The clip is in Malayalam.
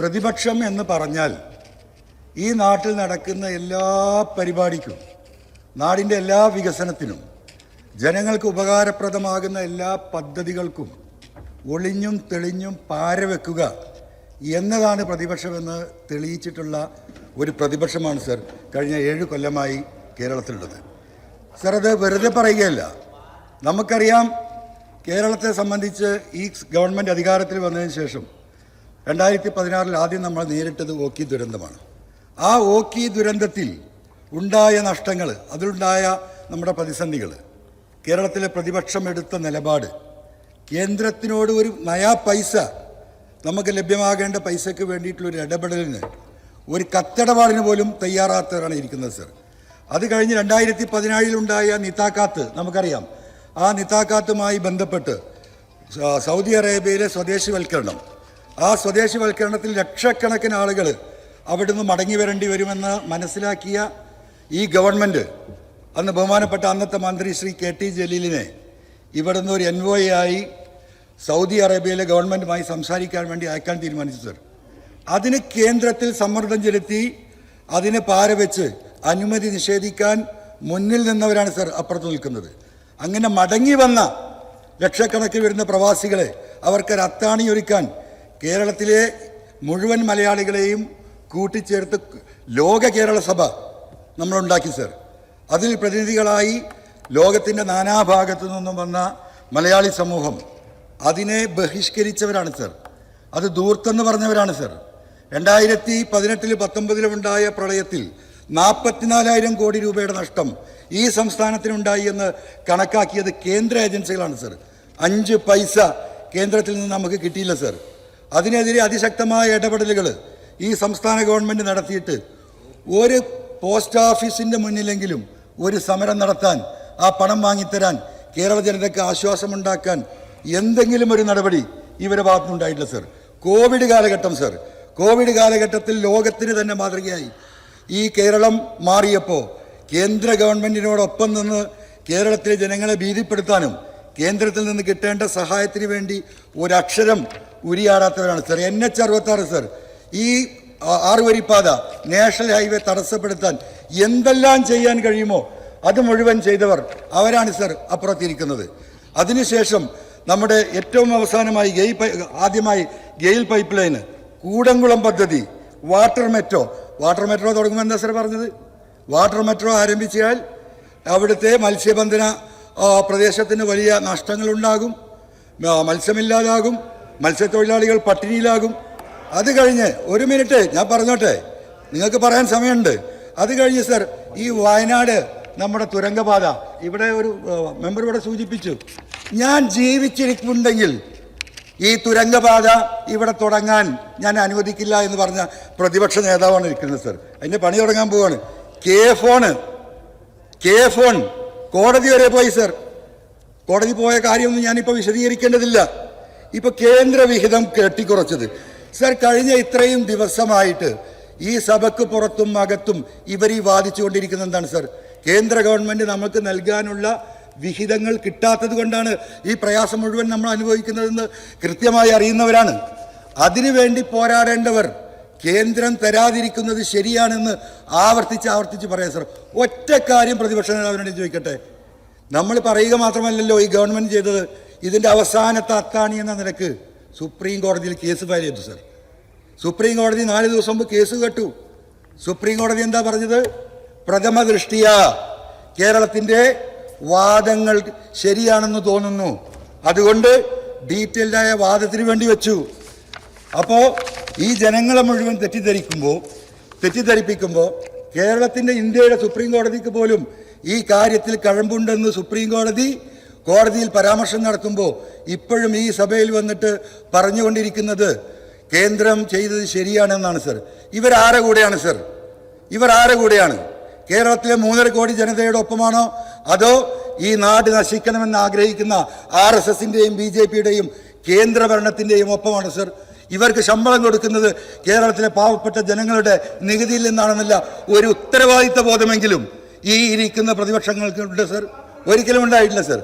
പ്രതിപക്ഷം എന്ന് പറഞ്ഞാൽ ഈ നാട്ടിൽ നടക്കുന്ന എല്ലാ പരിപാടിക്കും നാടിന്റെ എല്ലാ വികസനത്തിനും ജനങ്ങൾക്ക് ഉപകാരപ്രദമാകുന്ന എല്ലാ പദ്ധതികൾക്കും ഒളിഞ്ഞും തെളിഞ്ഞും പാരവെക്കുക എന്നതാണ് പ്രതിപക്ഷമെന്ന് തെളിയിച്ചിട്ടുള്ള ഒരു പ്രതിപക്ഷമാണ് സർ കഴിഞ്ഞ ഏഴ് കൊല്ലമായി കേരളത്തിലുള്ളത്. സർ അത് വെറുതെ പറയുകയല്ല. നമുക്കറിയാം കേരളത്തെ സംബന്ധിച്ച് ഈ ഗവൺമെന്റ് അധികാരത്തിൽ വന്നതിന് ശേഷം രണ്ടായിരത്തി പതിനാറിൽ ആദ്യം നമ്മൾ നേരിട്ടത് ഓക്കി ദുരന്തമാണ്. ആ ഓക്കി ദുരന്തത്തിൽ ഉണ്ടായ നഷ്ടങ്ങൾ അതിലുണ്ടായ നമ്മുടെ പ്രതിസന്ധികൾ കേരളത്തിലെ പ്രതിപക്ഷം എടുത്ത നിലപാട് കേന്ദ്രത്തിനോട് ഒരു നയാ പൈസ നമുക്ക് ലഭ്യമാകേണ്ട പൈസയ്ക്ക് വേണ്ടിയിട്ടുള്ളൊരു ഇടപെടലിന് ഒരു കത്തടപാടിന് പോലും തയ്യാറാത്തവരാണ് ഇരിക്കുന്നത് സർ. അത് കഴിഞ്ഞ് രണ്ടായിരത്തി പതിനാലിലുണ്ടായ നിതാക്കാത്ത് നമുക്കറിയാം. ആ നിതാക്കാത്തുമായി ബന്ധപ്പെട്ട് സൗദി അറേബ്യയിലെ സ്വദേശിവൽക്കരണം. ആ സ്വദേശിവൽക്കരണത്തിൽ ലക്ഷക്കണക്കിന് ആളുകൾ അവിടുന്ന് മടങ്ങി വരേണ്ടി വരുമെന്ന് മനസ്സിലാക്കിയ ഈ ഗവൺമെന്റ് അന്ന് ബഹുമാനപ്പെട്ട അന്നത്തെ മന്ത്രി ശ്രീ കെ ടി ജലീലിനെ ഇവിടുന്ന് ഒരു എൻവോയ് ആയി സൗദി അറേബ്യയിലെ ഗവൺമെന്റുമായി സംസാരിക്കാൻ വേണ്ടി അയക്കാൻ തീരുമാനിച്ചു സർ അതിന് കേന്ദ്രത്തിൽ സമ്മർദ്ദം ചെലുത്തി അതിന് പാരവെച്ച് അനുമതി നിഷേധിക്കാൻ മുന്നിൽ നിന്നവരാണ് സർ അപ്പുറത്ത് നിൽക്കുന്നത്. അങ്ങനെ മടങ്ങി വന്ന ലക്ഷക്കണക്കിന് വരുന്ന പ്രവാസികളെ അവർക്കൊരു അത്താണിയൊരുക്കാൻ കേരളത്തിലെ മുഴുവൻ മലയാളികളെയും കൂട്ടിച്ചേർത്ത് ലോക കേരള സഭ നമ്മളുണ്ടാക്കി സർ. അതിൽ പ്രതിനിധികളായി ലോകത്തിന്റെ നാനാഭാഗത്തു നിന്നും വന്ന മലയാളി സമൂഹം അതിനെ ബഹിഷ്കരിച്ചവരാണ് സർ. അത് ദൂർത്തെന്ന് പറഞ്ഞവരാണ് സർ. രണ്ടായിരത്തി പതിനെട്ടിൽ പത്തൊമ്പതിലുമുണ്ടായ പ്രളയത്തിൽ നാൽപ്പത്തിനാലായിരം കോടി രൂപയുടെ നഷ്ടം ഈ സംസ്ഥാനത്തിനുണ്ടായി എന്ന് കണക്കാക്കിയത് കേന്ദ്ര ഏജൻസികളാണ് സർ. അഞ്ച് പൈസ കേന്ദ്രത്തിൽ നിന്ന് നമുക്ക് കിട്ടിയില്ല സർ. അതിനെതിരെ അതിശക്തമായ ഇടപെടലുകൾ ഈ സംസ്ഥാന ഗവൺമെന്റ് നടത്തിയിട്ട് ഒരു പോസ്റ്റ് ഓഫീസിന്റെ മുന്നിലെങ്കിലും ഒരു സമരം നടത്താൻ ആ പണം വാങ്ങിത്തരാൻ കേരള ജനതയ്ക്ക് ആശ്വാസമുണ്ടാക്കാൻ എന്തെങ്കിലും ഒരു നടപടി ഇവരുടെ ഭാഗത്തുനിന്നുണ്ടായിട്ടില്ല സർ. കോവിഡ് കാലഘട്ടം സർ. കോവിഡ് കാലഘട്ടത്തിൽ ലോകത്തിന് തന്നെ മാതൃകയായി. ഈ കേരളം മാറിയപ്പോൾ കേന്ദ്ര ഗവൺമെന്റിനോടൊപ്പം നിന്ന് കേരളത്തിലെ ജനങ്ങളെ ഭീതിപ്പെടുത്താനും കേന്ദ്രത്തിൽ നിന്ന് കിട്ടേണ്ട സഹായത്തിന് വേണ്ടി ഒരക്ഷരം ഉരിയാടാത്തവരാണ് സർ. എൻ എച്ച് അറുപത്താറ് സർ ഈ ആറ് ആറുവരിപ്പാത നാഷണൽ ഹൈവേ തടസ്സപ്പെടുത്താൻ എന്തെല്ലാം ചെയ്യാൻ കഴിയുമോ അത് മുഴുവൻ ചെയ്തവർ അവരാണ് സർ അപ്പുറത്തിരിക്കുന്നത്. അതിനുശേഷം നമ്മുടെ ഏറ്റവും അവസാനമായി ഗെയിൽ ആദ്യമായി ഗെയിൽ പൈപ്പ് ലൈന് കൂടംകുളം പദ്ധതി വാട്ടർ മെട്രോ വാട്ടർ മെട്രോ തുടങ്ങുമെന്നാണ് സാർ പറഞ്ഞത്? വാട്ടർ മെട്രോ ആരംഭിച്ചാൽ അവിടുത്തെ മത്സ്യബന്ധന പ്രദേശത്തിന് വലിയ നഷ്ടങ്ങളുണ്ടാകും. മത്സ്യമില്ലാതാകും. മത്സ്യത്തൊഴിലാളികൾ പട്ടിണിയിലാകും. അത് കഴിഞ്ഞ് ഒരു മിനിറ്റ് ഞാൻ പറഞ്ഞോട്ടെ? നിങ്ങൾക്ക് പറയാൻ സമയമുണ്ട്. അത് കഴിഞ്ഞ് സർ ഈ വയനാട് നമ്മുടെ തുരങ്കപാത. ഇവിടെ ഒരു മെമ്പർ ഇവിടെ സൂചിപ്പിച്ചു. ഞാൻ ജീവിച്ചിരിക്കുന്നുണ്ടെങ്കിൽ ഈ തുരങ്കപാത ഇവിടെ തുടങ്ങാൻ ഞാൻ അനുവദിക്കില്ല എന്ന് പറഞ്ഞ പ്രതിപക്ഷ നേതാവാണ് ഇരിക്കുന്നത് സർ. അതിന്റെ പണി തുടങ്ങാൻ പോവാണ്. കെ ഫോണ് കെ ഫോൺ കോടതി വരെ പോയി സർ. കോടതി പോയ കാര്യമൊന്നും ഞാനിപ്പോൾ വിശദീകരിക്കേണ്ടതില്ല. ഇപ്പോൾ കേന്ദ്ര വിഹിതം കെട്ടിക്കുറച്ചത്. സർ കഴിഞ്ഞ ഇത്രയും ദിവസമായിട്ട് ഈ സഭയ്ക്ക് പുറത്തും അകത്തും ഇവർ ഈ വാദിച്ചുകൊണ്ടിരിക്കുന്നത് എന്താണ് സർ? കേന്ദ്ര ഗവൺമെന്റ് നമുക്ക് നൽകാനുള്ള വിഹിതങ്ങൾ കിട്ടാത്തത് കൊണ്ടാണ് ഈ പ്രയാസം മുഴുവൻ നമ്മൾ അനുഭവിക്കുന്നതെന്ന് കൃത്യമായി അറിയുന്നവരാണ്. അതിനുവേണ്ടി പോരാടേണ്ടവർ കേന്ദ്രം തരാതിരിക്കുന്നത് ശരിയാണെന്ന് ആവർത്തിച്ച് ആവർത്തിച്ച് പറയാം സർ ഒറ്റ കാര്യം പ്രതിപക്ഷ നേതാവിനോട് ചോദിക്കട്ടെ? നമ്മൾ പറയുക മാത്രമല്ലല്ലോ ഈ ഗവൺമെന്റ് ചെയ്തത്. ഇതിന്റെ അവസാനത്തെ അത്താണി എന്ന നിലയ്ക്ക് സുപ്രീം കോടതിയിൽ കേസ് ഫയൽ ചെയ്തു സർ സുപ്രീം കോടതി നാല് ദിവസം മുമ്പ് കേസ് കേട്ടു. സുപ്രീം കോടതി എന്താ പറഞ്ഞത്? പ്രഥമ ദൃഷ്ടിയ കേരളത്തിന്റെ വാദങ്ങൾ ശരിയാണെന്ന് തോന്നുന്നു. അതുകൊണ്ട് ഡീറ്റെയിൽഡായ വാദത്തിന് വേണ്ടി വെച്ചു. അപ്പോൾ ഈ ജനങ്ങളെ മുഴുവൻ തെറ്റിദ്ധരിക്കുമ്പോൾ തെറ്റിദ്ധരിപ്പിക്കുമ്പോൾ കേരളത്തിന്റെ ഇന്ത്യയുടെ സുപ്രീം കോടതിക്ക് പോലും ഈ കാര്യത്തിൽ കഴമ്പുണ്ടെന്ന് സുപ്രീം കോടതി കോടതിയിൽ പരാമർശം നടത്തുമ്പോൾ ഇപ്പോഴും ഈ സഭയിൽ വന്നിട്ട് പറഞ്ഞുകൊണ്ടിരിക്കുന്നത് കേന്ദ്രം ചെയ്തത് ശരിയാണെന്നാണ് സർ. ഇവരാരെ കൂടെയാണ് സർ? ഇവർ ആരെ കൂടെയാണ്? കേരളത്തിലെ മൂന്നര കോടി ജനതയുടെ ഒപ്പമാണോ? അതോ ഈ നാട് നശിക്കണമെന്ന് ആഗ്രഹിക്കുന്ന ആർ എസ് എസിന്റെയും ബി ജെ പിയുടെയും കേന്ദ്രഭരണത്തിന്റെയും ഒപ്പമാണ് സർ? ഇവർക്ക് ശമ്പളം കൊടുക്കുന്നത് കേരളത്തിലെ പാവപ്പെട്ട ജനങ്ങളുടെ നികുതിയിൽ നിന്നാണെന്നല്ല ഒരു ഉത്തരവാദിത്ത ബോധമെങ്കിലും ഈ ഇരിക്കുന്ന പ്രതിപക്ഷങ്ങൾക്കുണ്ട് സർ. ഒരിക്കലും ഉണ്ടായിട്ടില്ല സർ.